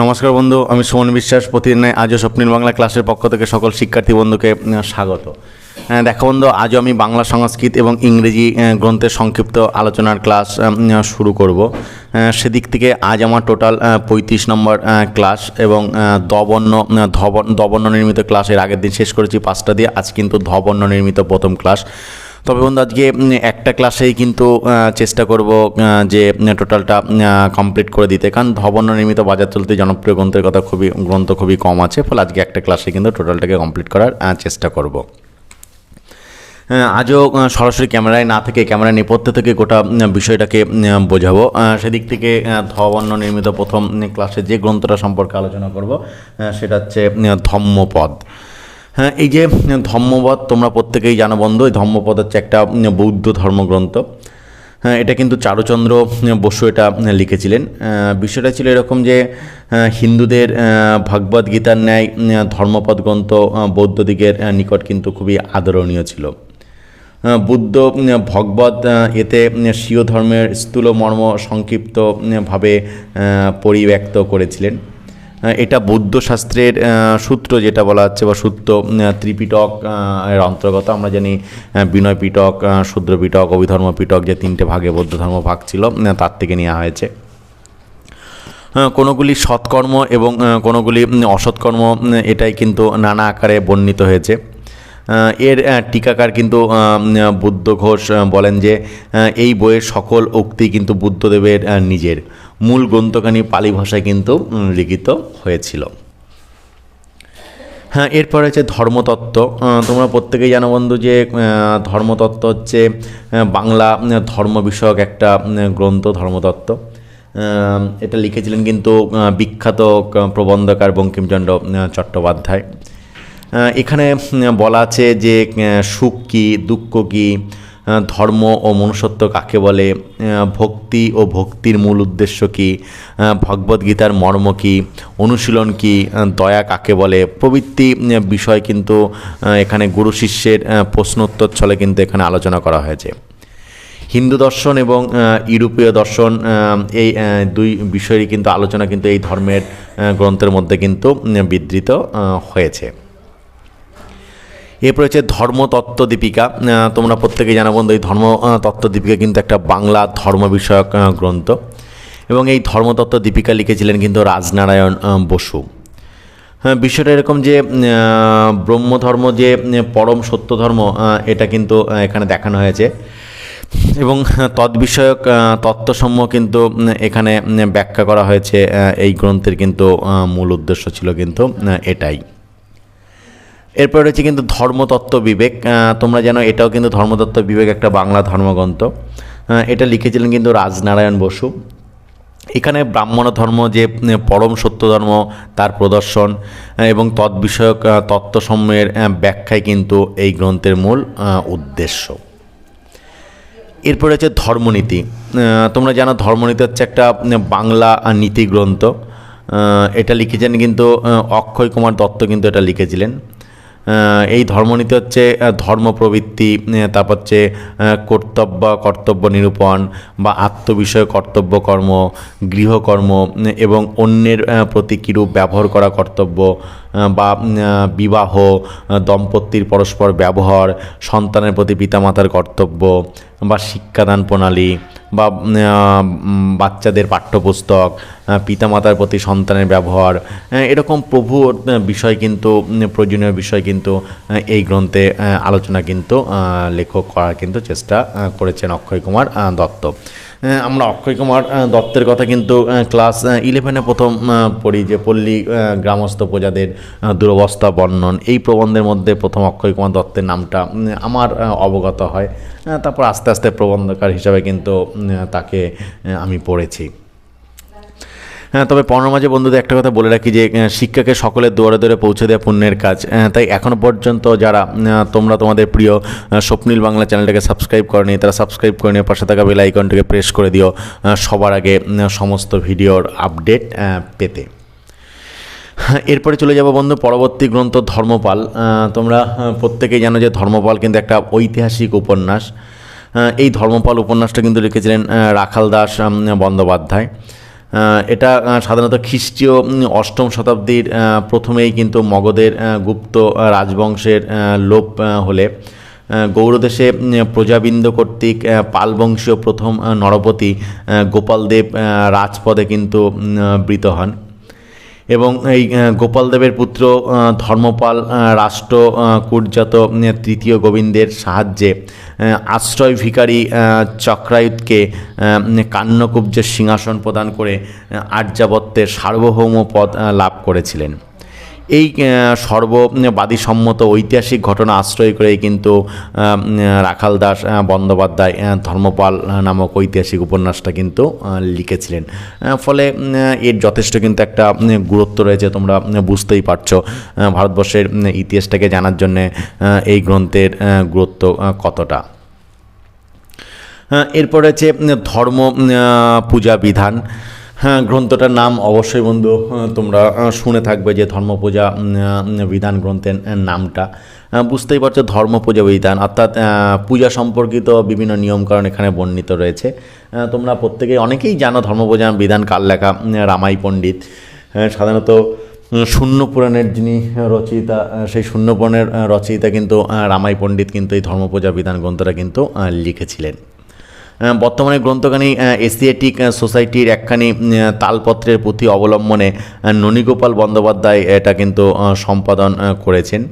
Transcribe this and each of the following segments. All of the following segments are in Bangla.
নমস্কার বন্ধু, আমি সুমন বিশ্বাস। প্রতিদিনের আজও স্বপ্নীল বাংলা ক্লাসের পক্ষ থেকে সকল শিক্ষার্থী বন্ধুকে স্বাগত। দেখো বন্ধু, আজও আমি বাংলা সংস্কৃত এবং ইংরেজি গ্রন্থের সংক্ষিপ্ত আলোচনার ক্লাস শুরু করব। সেদিক থেকে আজ আমার টোটাল পঁয়ত্রিশ নম্বর ক্লাস এবং দবর্ণ ধবর্ণ নির্মিত ক্লাস। এর আগের দিন শেষ করেছি পাঁচটা দিয়ে, আজ কিন্তু ধবর্ণ নির্মিত প্রথম ক্লাস। তবে বন্ধু, আজকে একটা ক্লাসেই কিন্তু চেষ্টা করব যে টোটালটা কমপ্লিট করে দিতে। কারণ ধবর্ণ নির্মিত বাজার চলতে জনপ্রিয় গ্রন্থের কথা খুবই, গ্রন্থ খুবই কম আছে, ফলে আজকে একটা ক্লাসে কিন্তু টোটালটাকে কমপ্লিট করার চেষ্টা করব। আজও সরাসরি ক্যামেরায় না থেকে ক্যামেরা নেপথ্য থেকে গোটা বিষয়টাকে বোঝাবো। সেদিক থেকে ধবর্ণ নির্মিত প্রথম ক্লাসে যে গ্রন্থটা সম্পর্কে আলোচনা করব সেটা হচ্ছে ধম্মপদ। হ্যাঁ এই যে উম, ধম্মপদ তোমরা প্রত্যেকেই জানো বন্ধু এই ধম্মপদ হচ্ছে একটা বৌদ্ধ ধর্মগ্রন্থ। হ্যাঁ এটা কিন্তু চারুচন্দ্র বসু এটা লিখেছিলেন। বিষয়টা ছিল এরকম যে হিন্দুদের ভগবদ গীতার ন্যায় ধর্মপদ গ্রন্থ বৌদ্ধদিগের নিকট কিন্তু খুবই আদরণীয় ছিল। বুদ্ধ ভগবত এতে স্বীয় ধর্মের স্থূল মর্ম সংক্ষিপ্ত উম, ভাবে আহ, পরিব্যক্ত করেছিলেন। এটা বৌদ্ধ শাস্ত্রের সূত্র যেটা বলা হচ্ছে বা সূত্র ত্রিপিটক এর অন্তর্গত আমরা জানি বিনয় পিটক শূদ্র পিটক অভিধর্ম পিটক যে তিনটে ভাগে বৌদ্ধ ধর্ম ভাগ ছিল তার থেকে নেওয়া হয়েছে। কোনোগুলি সৎকর্ম এবং কোনোগুলি অসৎকর্ম এটাই কিন্তু নানা আকারে বর্ণিত হয়েছে। এর টিকাকার কিন্তু বুদ্ধ ঘোষ বলেন যে এই বইয়ের সকল উক্তি কিন্তু বুদ্ধদেবের নিজের। মূল গ্রন্থখানি পালি ভাষায় কিন্তু লিখিত হয়েছিল। হ্যাঁ এরপরে হচ্ছে ধর্মতত্ত্ব। তোমরা প্রত্যেকেই জানো বন্ধু যে ধর্মতত্ত্ব হচ্ছে বাংলা ধর্ম বিষয়ক একটা গ্রন্থ, ধর্মতত্ত্ব। এটা লিখেছিলেন কিন্তু বিখ্যাত প্রবন্ধকার বঙ্কিমচন্দ্র চট্টোপাধ্যায়। এখানে বলা আছে যে সুখ কী, দুঃখ কী ধর্ম ও মনুষ্যত্ব কাকে বলে? ভক্তি ও ভক্তির মূল উদ্দেশ্য কী? ভগবদ্গীতার মর্ম কী? অনুশীলন কী? দয়া কাকে বলে? প্রবৃত্তি বিষয় কিন্তু এখানে গুরু শিষ্যের প্রশ্নোত্তর ছলে কিন্তু এখানে আলোচনা করা হয়েছে। হিন্দু দর্শন এবং ইউরোপীয় দর্শন এই দুই বিষয়েরই কিন্তু আলোচনা কিন্তু এই ধর্মের গ্রন্থের মধ্যে কিন্তু বিধৃত হয়েছে। এরপর হচ্ছে ধর্মতত্ত্ব দীপিকা। তোমরা প্রত্যেকেই জানো বন্ধু এই ধর্মতত্ত্ব দীপিকা কিন্তু একটা বাংলা ধর্ম বিষয়ক গ্রন্থ। এবং এই ধর্মতত্ত্ব দীপিকা লিখেছিলেন কিন্তু রাজনারায়ণ বসু। হ্যাঁ বিষয়টা এরকম যে ব্রহ্মধর্ম যে পরম সত্য ধর্ম এটা কিন্তু এখানে দেখানো হয়েছে। এবং তদ্বিষয়ক আহ, তত্ত্বসমূহ কিন্তু এখানে ব্যাখ্যা করা হয়েছে এই গ্রন্থের কিন্তু মূল উদ্দেশ্য ছিল কিন্তু এটাই। এরপর রয়েছে কিন্তু ধর্মতত্ত্ব বিবেক। তোমরা জানো এটাও কিন্তু ধর্মতত্ত্ব বিবেক একটা বাংলা ধর্মগ্রন্থ। এটা লিখেছিলেন কিন্তু রাজনারায়ণ বসু। এখানে ব্রাহ্মণ ধর্ম যে পরম সত্য ধর্ম তার প্রদর্শন এবং তদ্বিষয়ক আহ, তত্ত্বসমূহের ব্যাখ্যাই কিন্তু এই গ্রন্থের মূল উদ্দেশ্য। এরপরে হচ্ছে ধর্মনীতি। তোমরা জানো ধর্মনীতি হচ্ছে একটা বাংলা নীতি গ্রন্থ। এটা লিখেছেন কিন্তু অক্ষয় কুমার দত্ত কিন্তু এটা লিখেছিলেন। এই ধর্মনীতি হচ্ছে ধর্ম প্রবৃত্তি তারপর হচ্ছে কর্তব্য কর্তব্য নিরূপণ বা আত্মবিষয়, কর্তব্য কর্ম, গৃহকর্ম, এবং অন্যের প্রতি কীরূপ ব্যবহার করা কর্তব্য বা বিবাহ দম্পতির পরস্পর ব্যবহার, সন্তানের প্রতি পিতামাতার কর্তব্য বা শিক্ষাদান প্রণালী বা বাচ্চাদের পাঠ্যপুস্তক পিতামাতার প্রতি সন্তানের ব্যবহার এরকম প্রভুর বিষয় কিন্তু প্রয়োজনীয় বিষয় কিন্তু এই গ্রন্থে আলোচনা কিন্তু লেখক করার কিন্তু চেষ্টা করেছেন অক্ষয় কুমার দত্ত। আমরা অক্ষয় কুমার দত্তের কথা কিন্তু ক্লাস ইলেভেনে প্রথম পড়ি যে পল্লী গ্রামস্থ প্রজাদের দুরবস্থা, বর্ণন। এই প্রবন্ধের মধ্যে প্রথম অক্ষয় কুমার দত্তের নামটা আমার অবগত হয়। তারপর আস্তে আস্তে প্রবন্ধকার হিসাবে কিন্তু তাকে আমি পড়েছি। তবে পড়ার মাঝে বন্ধুদের একটা কথা বলে রাখি যে শিক্ষাকে সকলের দুয়ারে দুয়ারে পৌঁছে দেওয়া পুণ্যের কাজ। তাই এখনও পর্যন্ত যারা তোমরা তোমাদের প্রিয় স্বপ্নীল বাংলা চ্যানেলটাকে সাবস্ক্রাইব করেনি তারা সাবস্ক্রাইব করে নিয়ে পাশে থাকা বেল আইকনটাকে প্রেস করে দিও সবার আগে সমস্ত ভিডিওর আপডেট পেতে। হ্যাঁ, এরপরে চলে যাব বন্ধু পরবর্তী গ্রন্থ ধর্মপাল। তোমরা প্রত্যেকেই জানো যে ধর্মপাল কিন্তু একটা ঐতিহাসিক উপন্যাস। এই ধর্মপাল উপন্যাসটা কিন্তু লিখেছিলেন রাখাল দাস বন্দ্যোপাধ্যায়। এটা সাধারণত খ্রিস্টীয় অষ্টম শতাব্দীর প্রথমেই কিন্তু মগধের গুপ্ত রাজবংশের লোপ হলে। গৌরদেশে প্রজাবৃন্দ কর্তৃক পালবংশীয় প্রথম নরপতি গোপালদেব রাজপদে কিন্তু বৃত হন। এবং এই গোপালদেবের পুত্র ধর্মপাল রাষ্ট্র কুটজাত তৃতীয় গোবিন্দের সাহায্যে আশ্রয় ভিকারী চক্রায়ুতকে কান্যকুব্জের সিংহাসন প্রদান করে আর্যাবত্যের সার্বভৌম পদ লাভ করেছিলেন। এই সর্ববাদীসম্মত ঐতিহাসিক ঘটনা আশ্রয় করেই কিন্তু রাখাল দাস বন্দ্যোপাধ্যায় ধর্মপাল নামক ঐতিহাসিক উপন্যাসটা কিন্তু লিখেছিলেন। ফলে এর যথেষ্ট কিন্তু একটা গুরুত্ব রয়েছে, তোমরা বুঝতেই পারছ। ভারতবর্ষের ইতিহাসটাকে জানার জন্যে এই গ্রন্থের গুরুত্ব কতটা। এরপর আছে ধর্ম পূজা বিধান। হ্যাঁ গ্রন্থটার নাম অবশ্যই বন্ধু তোমরা শুনে থাকবে যে ধর্ম পূজা বিধান গ্রন্থের নামটা। বুঝতেই পারছ ধর্ম পূজা বিধান অর্থাৎ পূজা সম্পর্কিত বিভিন্ন নিয়মকানুন এখানে বর্ণিত রয়েছে। তোমরা প্রত্যেকেই অনেকেই জানো ধর্মপূজা বিধান কাল লেখা রামাই পণ্ডিত। সাধারণত উম, শূন্য পুরাণের যিনি রচয়িতা সেই শূন্য পুরাণের রচয়িতা কিন্তু রামাই পণ্ডিত কিন্তু এই ধর্মপূজা বিধান গ্রন্থটা কিন্তু লিখেছিলেন। বর্তমানে গ্রন্থখানি এশিয়াটিক সোসাইটির একখানি তালপত্রের পুঁথি অবলম্বনে ননীগোপাল বন্দ্যোপাধ্যায় এটা কিন্তু সম্পাদন করেছেন।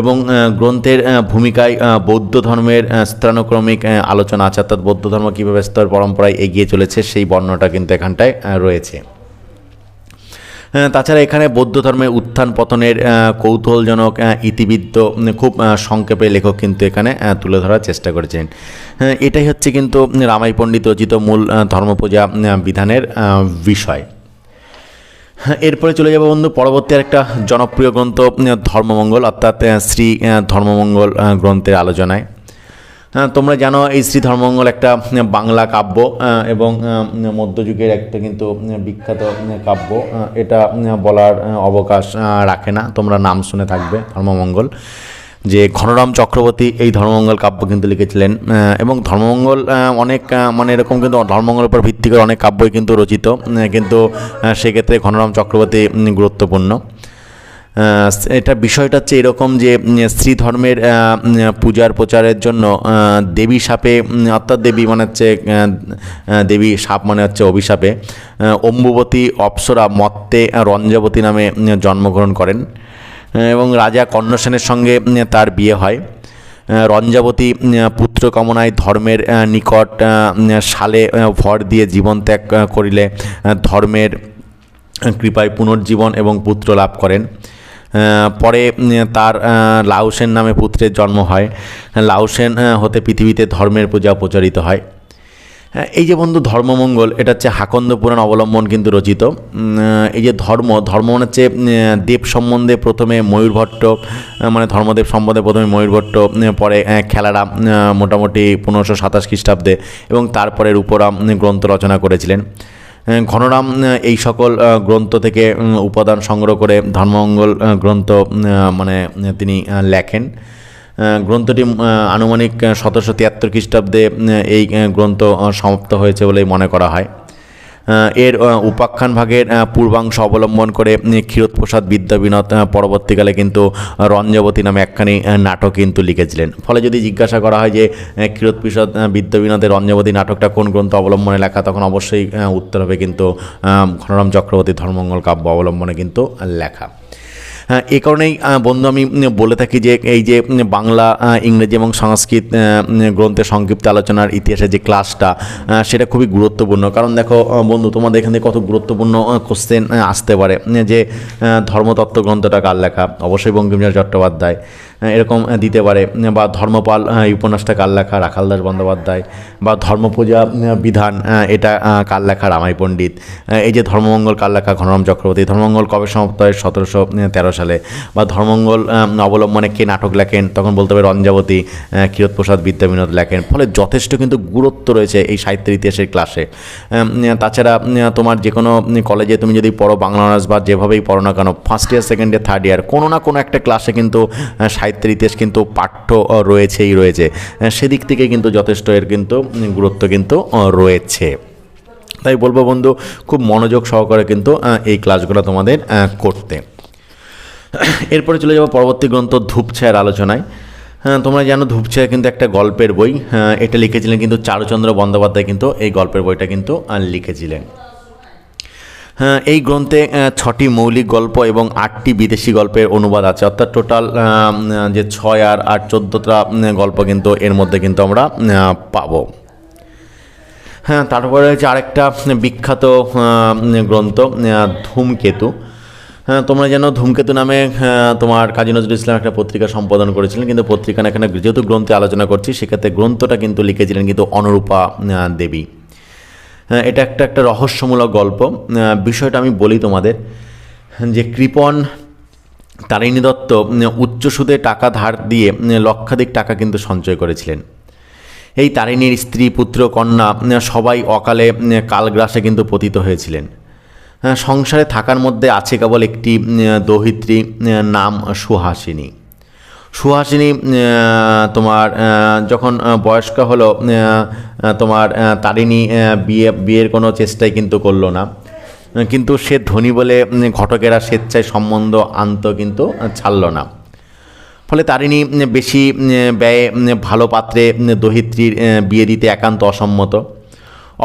এবং গ্রন্থের ভূমিকায় বৌদ্ধ ধর্মের স্থানক্রমিক আলোচনা আছে, অর্থাৎ বৌদ্ধ ধর্ম কীভাবে স্তর পরম্পরায় এগিয়ে চলেছে, সেই বর্ণটা কিন্তু এখানটায় রয়েছে। তাছাড়া এখানে বৌদ্ধ ধর্মের উত্থান পতনের কৌতূহলজনক ইতিবৃত্ত খুব সংক্ষেপে লেখক কিন্তু এখানে তুলে ধরার চেষ্টা করেছেন। হ্যাঁ, এটাই হচ্ছে কিন্তু রামাই পণ্ডিত রচিত মূল ধর্মপূজা বিধানের বিষয়। হ্যাঁ, এরপরে চলে যাব বন্ধু পরবর্তী একটা জনপ্রিয় গ্রন্থ ধর্মমঙ্গল অর্থাৎ শ্রী ধর্মমঙ্গল গ্রন্থের আলোচনায়। হ্যাঁ তোমরা জানো এই শ্রী ধর্মমঙ্গল একটা বাংলা কাব্য এবং মধ্যযুগের একটা কিন্তু বিখ্যাত কাব্য এটা বলার অবকাশ রাখে না। তোমরা নাম শুনে থাকবে ধর্মমঙ্গল। যে ঘনরাম চক্রবর্তী এই ধর্মমঙ্গল কাব্য কিন্তু লিখেছিলেন এবং ধর্মমঙ্গল অনেক মানে এরকম কিন্তু ধর্মমঙ্গলের উপর ভিত্তি করে অনেক কাব্যই কিন্তু রচিত কিন্তু সেক্ষেত্রে ঘনরাম চক্রবর্তী গুরুত্বপূর্ণ। এটা বিষয়টা হচ্ছে এরকম যে স্ত্রী ধর্মের পূজার প্রচারের জন্য দেবী সাপে অর্থাৎ দেবী মানে হচ্ছে দেবী সাপ মানে হচ্ছে অভিশাপে অম্বুবতী অপ্সরা মত্তে রঞ্জাবতী নামে জন্মগ্রহণ করেন। এবং রাজা কর্ণসেনের সঙ্গে তার বিয়ে হয়। রঞ্জাবতী পুত্র কামনায় ধর্মের নিকট আহ, ভর দিয়ে জীবন ত্যাগ করিলে ধর্মের কৃপায় পুনর্জীবন এবং পুত্র লাভ করেন। পরে তার লাউসেন নামে পুত্রের জন্ম হয়। লাউসেন হতে পৃথিবীতে ধর্মের পূজা প্রচারিত হয়। এই যে বন্ধু ধর্মমঙ্গল এটা হচ্ছে হাকন্দ পুরাণ অবলম্বন কিন্তু রচিত। এই যে ধর্ম ধর্ম মানে হচ্ছে দেব সম্বন্ধে প্রথমে ময়ূরভট্ট মানে ধর্মদেব সম্বন্ধে প্রথমে ময়ূরভট্ট পরে আহ, খেলারাম মোটামুটি পনেরোশো সাতাশ খ্রিস্টাব্দে এবং তারপরে রূপরাম গ্রন্থ রচনা করেছিলেন। ঘনরাম এই সকল গ্রন্থ থেকে উপাদান সংগ্রহ করে ধর্মমঙ্গল গ্রন্থ মানে তিনি লেখেন। গ্রন্থটি আনুমানিক সতেরোশো তিয়াত্তর খ্রিস্টাব্দে এই গ্রন্থ সমাপ্ত হয়েছে বলেই মনে করা হয়। এর উপাখ্যান ভাগের পূর্বাংশ অবলম্বন করে ক্ষীরোৎপ্রসাদ বিদ্যাবিনোদ পরবর্তীকালে কিন্তু রঞ্জবতী নামে একখানি নাটক কিন্তু লিখেছিলেন। ফলে যদি জিজ্ঞাসা করা হয় যে ক্ষীরোৎপ্রসাদ বিদ্যাবিনোদের রঞ্জবতী নাটকটা কোন গ্রন্থ অবলম্বনে লেখা, তখন অবশ্যই উত্তর হবে কিন্তু ঘনরাম চক্রবর্তী ধর্মঙ্গল কাব্য অবলম্বনে কিন্তু লেখা। এই কারণেই বন্ধু, আমি বলে থাকি যে, এই যে বাংলা ইংরেজি এবং সংস্কৃত গ্রন্থের সংক্ষিপ্ত আলোচনার ইতিহাসে যে ক্লাসটা সেটা খুবই গুরুত্বপূর্ণ। কারণ দেখো বন্ধু, তোমাদের এখান থেকে কত গুরুত্বপূর্ণ কোশ্চেন আসতে পারে। যে ধর্মতত্ত্ব গ্রন্থটা কার লেখা? অবশ্যই বঙ্কিমচন্দ্র চট্টোপাধ্যায়। এরকম দিতে পারে। বা ধর্মপাল এই উপন্যাসটা কার লেখা রাখাল দাস বন্দ্যোপাধ্যায় বা ধর্মপূজা বিধান এটা কার লেখা রামাই পণ্ডিত এই যে ধর্মমঙ্গল কার লেখা ঘনরাম চক্রবর্তী ধর্মমঙ্গল কবে সমাপ্ত হয় সতেরোশো তেরো সালে বা ধর্মমঙ্গল অবলম্বনে কে নাটক লেখেন তখন বলতে হবে রঞ্জাবতী ক্ষীরোৎপ্রসাদ বিদ্যাবিনোদ লেখেন ফলে যথেষ্ট কিন্তু গুরুত্ব রয়েছে এই সাহিত্যের ইতিহাসের ক্লাসে। তাছাড়া তোমার যে কোনো কলেজে তুমি যদি পড়ো বাংলা অনার্স বা যেভাবেই পড়ো না কেন first year second year third year কোনো না কোনো একটা ক্লাসে কিন্তু আহ, সাহিত্যের ইতিহাস কিন্তু পাঠ্য রয়েছেই রয়েছে। সেদিক থেকে কিন্তু যথেষ্ট এর কিন্তু গুরুত্ব কিন্তু রয়েছে। তাই বলব বন্ধু খুব মনোযোগ সহকারে কিন্তু এই ক্লাসগুলো তোমাদের করতে। এরপরে চলে যাব পরবর্তী গ্রন্থ ধূপছায়ার আলোচনায়। হ্যাঁ তোমরা জানো ধূপছায়া কিন্তু একটা গল্পের বই। হ্যাঁ, এটা লিখেছিলেন কিন্তু চারুচন্দ্র বন্দ্যোপাধ্যায় কিন্তু এই গল্পের বইটা কিন্তু লিখেছিলেন। এই গ্রন্থে ছটি মৌলিক গল্প এবং আটটি বিদেশি গল্পের অনুবাদ আছে। অর্থাৎ টোটাল যে ছয় আর আট চোদ্দোটা গল্প কিন্তু এর মধ্যে কিন্তু আমরা পাবো। হ্যাঁ তারপরে হচ্ছে আরেকটা বিখ্যাত গ্রন্থ ধূমকেতু। হ্যাঁ তোমরা যেন ধূমকেতু নামে তোমার কাজী নজরুল ইসলাম একটা পত্রিকা সম্পাদন করেছিলেন কিন্তু পত্রিকা এখানে যেহেতু গ্রন্থে আলোচনা করছি সেক্ষেত্রে গ্রন্থটা কিন্তু লিখেছিলেন কিন্তু অনুরূপা দেবী। হ্যাঁ, এটা একটা একটা রহস্যমূলক গল্প। বিষয়টা আমি বলি তোমাদের যে কৃপন তারিণী দত্ত উচ্চ সুদে টাকা ধার দিয়ে লক্ষাধিক টাকা কিন্তু সঞ্চয় করেছিলেন। এই তারিণীর স্ত্রী পুত্র কন্যা সবাই অকালে কালগ্রাসে কিন্তু পতিত হয়েছিলেন। হ্যাঁ, সংসারে থাকার মধ্যে আছে কেবল একটি দহিত্রী নাম সুহাসিনী। সুহাসিনী তোমার যখন বয়স্ক হলো তোমার তারিণী বিয়ে, বিয়ের কোনো চেষ্টাই কিন্তু করল না। কিন্তু সে ধনী বলে ঘটকেরা স্বেচ্ছায় সম্বন্ধ আনত কিন্তু ছাড়ল না। ফলে তারিণী বেশি ব্যয়ে ভালো পাত্রে দহিত্রীর বিয়ে দিতে একান্ত অসম্মত।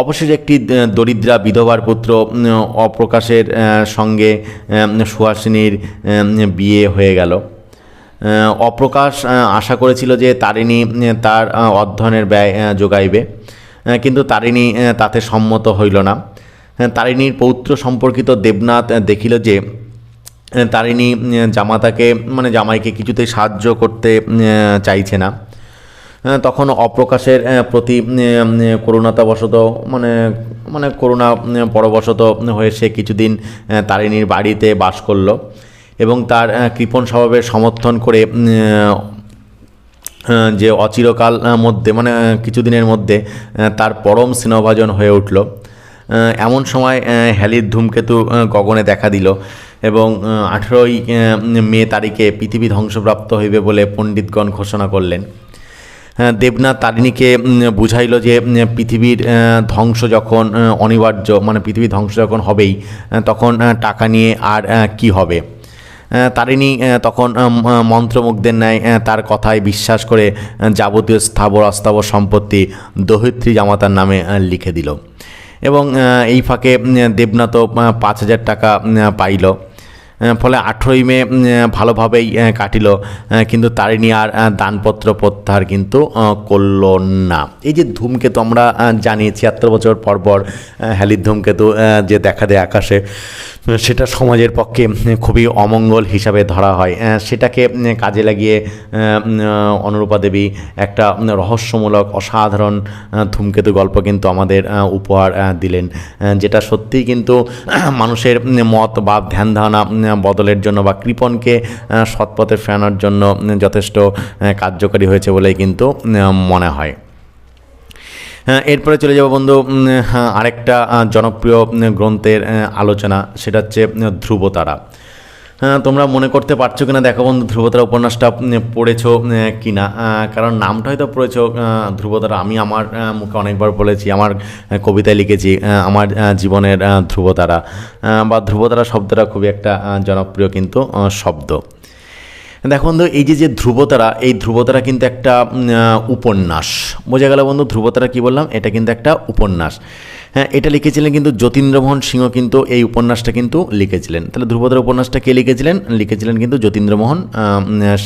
অবশেষে একটি দরিদ্রা বিধবার পুত্র অপ্রকাশের সঙ্গে সুহাসিনীর বিয়ে হয়ে গেল। অপ্রকাশ আশা করেছিল যে তারিণী তার অধ্যয়নের ব্যয় যোগাইবে। কিন্তু তারিণী তাতে সম্মত হইল না। তারিণীর পৌত্র সম্পর্কিত দেবনাথ দেখিল যে তারিণী জামাতাকে মানে জামাইকে কিছুতেই সাহায্য করতে চাইছে না। তখন অপ্রকাশের প্রতি করুণাতাবশত মানে মানে করুণা পরবশত হয়ে সে কিছুদিন তারিণীর বাড়িতে বাস করল। এবং তার কৃপণ স্বভাবের সমর্থন করে যে অচিরকাল মধ্যে মানে কিছুদিনের মধ্যে তার পরম স্নেহভাজন হয়ে উঠল। এমন সময় হ্যালির ধূমকেতু গগনে দেখা দিল এবং আঠেরোই মে তারিখে পৃথিবী ধ্বংসপ্রাপ্ত হইবে বলে পণ্ডিতগণ ঘোষণা করলেন। দেবনাথ তারিণীকে বুঝাইল যে পৃথিবীর ধ্বংস যখন অনিবার্য মানে পৃথিবী ধ্বংস যখন হবেই তখন টাকা নিয়ে আর কি হবে? তারিণী তখন মন্ত্রমুগ্ধের ন্যায় তার কথায় বিশ্বাস করে যাবতীয় স্থাবর, অস্থাবর সম্পত্তি দহিত্রী জামাতার নামে লিখে দিল। এবং এই ফাঁকে দেবনাথও পাঁচ হাজার টাকা পাইল। ফলে আঠেরোই মে ভালোভাবেই কাটিল। কিন্তু তারিণী আর দানপত্র প্রত্যাহার কিন্তু করল না। এই যে ধূমকেতু আমরা জানি ছিয়াত্তর বছর পর পর হ্যালির ধূমকেতু যে দেখা দেয় আকাশে সেটা সমাজের পক্ষে খুবই অমঙ্গল হিসাবে ধরা হয়। সেটাকে কাজে লাগিয়ে অনুরূপা দেবী একটা রহস্যমূলক অসাধারণ ধূমকেতু গল্প কিন্তু আমাদের উপহার দিলেন। যেটা সত্যিই কিন্তু মানুষের মত বা ধ্যান ধারণা বদলের জন্য বা কৃপণকে সৎপথে ফেরানোর জন্য যথেষ্ট কার্যকারী হয়েছে বলেই কিন্তু মনে হ্যাঁ, এরপরে চলে যাব বন্ধু হ্যাঁ, আরেকটা জনপ্রিয় গ্রন্থের আলোচনা সেটা হচ্ছে ধ্রুবতারা। হ্যাঁ তোমরা মনে করতে পারছ কিনা দেখো বন্ধু ধ্রুবতারা উপন্যাসটা পড়েছো কিনা আহ, কারণ নামটা হয়তো পড়েছো ধ্রুবতারা আমি আমার মুখে অনেকবার বলেছি আমার কবিতায় লিখেছি আমার জীবনের ধ্রুবতারা বা ধ্রুবতারা শব্দটা খুবই একটা জনপ্রিয় কিন্তু শব্দ। দেখো বন্ধু, এই যে যে ধ্রুবতারা, এই ধ্রুবতারা কিন্তু একটা উপন্যাস। বোঝা গেল বন্ধু, ধ্রুবতারা কি বললাম? এটা কিন্তু একটা উপন্যাস। হ্যাঁ এটা লিখেছিলেন কিন্তু যতীন্দ্রমোহন সিংহ কিন্তু, এই উপন্যাসটা কিন্তু লিখেছিলেন। তাহলে ধ্রুবতারা উপন্যাসটা কে লিখেছিলেন? লিখেছিলেন কিন্তু যতীন্দ্রমোহন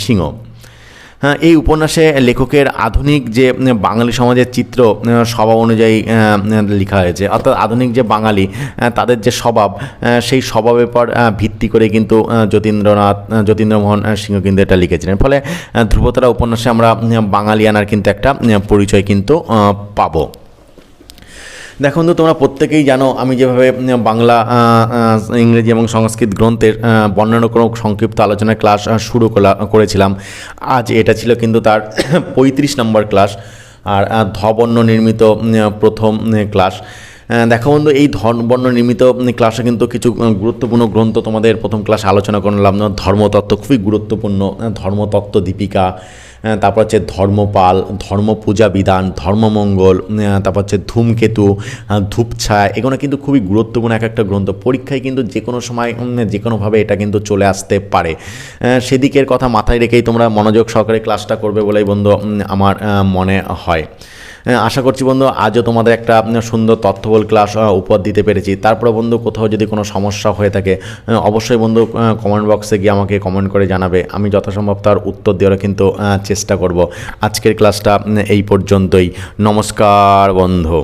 সিংহ। এই উপন্যাসে লেখকের আধুনিক যে বাঙালি সমাজের চিত্র স্বভাব অনুযায়ী লেখা হয়েছে। অর্থাৎ আধুনিক যে বাঙালি তাদের যে স্বভাব সেই স্বভাবের পর ভিত্তি করে কিন্তু যতীন্দ্রনাথ যতীন্দ্রমোহন সিংহ কিন্তু এটা লিখেছিলেন। ফলে ধ্রুবতারা উপন্যাসে আমরা বাঙালিয়ানার কিন্তু একটা পরিচয় কিন্তু পাবো। দেখো বন্ধু, তোমরা প্রত্যেকেই জানো আমি যেভাবে বাংলা ইংরেজি এবং সংস্কৃত গ্রন্থের বর্ণনাক্রমক সংক্ষিপ্ত আলোচনার ক্লাস শুরু করা- করেছিলাম। আজ এটা ছিল কিন্তু তার পঁয়ত্রিশ নম্বর ক্লাস আর ধবর্ণ নির্মিত প্রথম ক্লাস। দেখো বন্ধু, এই ধর্মবর্ণ নির্মিত ক্লাসে কিন্তু কিছু গুরুত্বপূর্ণ গ্রন্থ তোমাদের প্রথম ক্লাসে আলোচনা করলাম। ধর্মতত্ত্ব খুবই গুরুত্বপূর্ণ ধর্মতত্ত্ব দীপিকা তারপর হচ্ছে ধর্মপাল, ধর্মপূজা বিধান, ধর্মমঙ্গল তারপর হচ্ছে ধূমকেতু ধূপছায়, এগুলো কিন্তু খুবই গুরুত্বপূর্ণ এক একটা গ্রন্থ। পরীক্ষায় কিন্তু যে কোনো সময় যে কোনোভাবে এটা কিন্তু চলে আসতে পারে। সেদিকের কথা মাথায় রেখেই তোমরা মনোযোগ সহকারে ক্লাসটা করবে বলেই বন্ধু আমার মনে হয়। আশা করছি বন্ধু, আজও তোমাদের একটা সুন্দর তথ্যবল ক্লাস উপহার দিতে পেরেছি। তারপরে বন্ধু, কোথাও যদি কোনো সমস্যা হয়ে থাকে অবশ্যই বন্ধু কমেন্ট বক্সে গিয়ে আমাকে কমেন্ট করে জানাবে। আমি যথাসম্ভব তার উত্তর দেওয়ার কিন্তু চেষ্টা করব। আজকের ক্লাসটা এই পর্যন্তই। নমস্কার বন্ধু।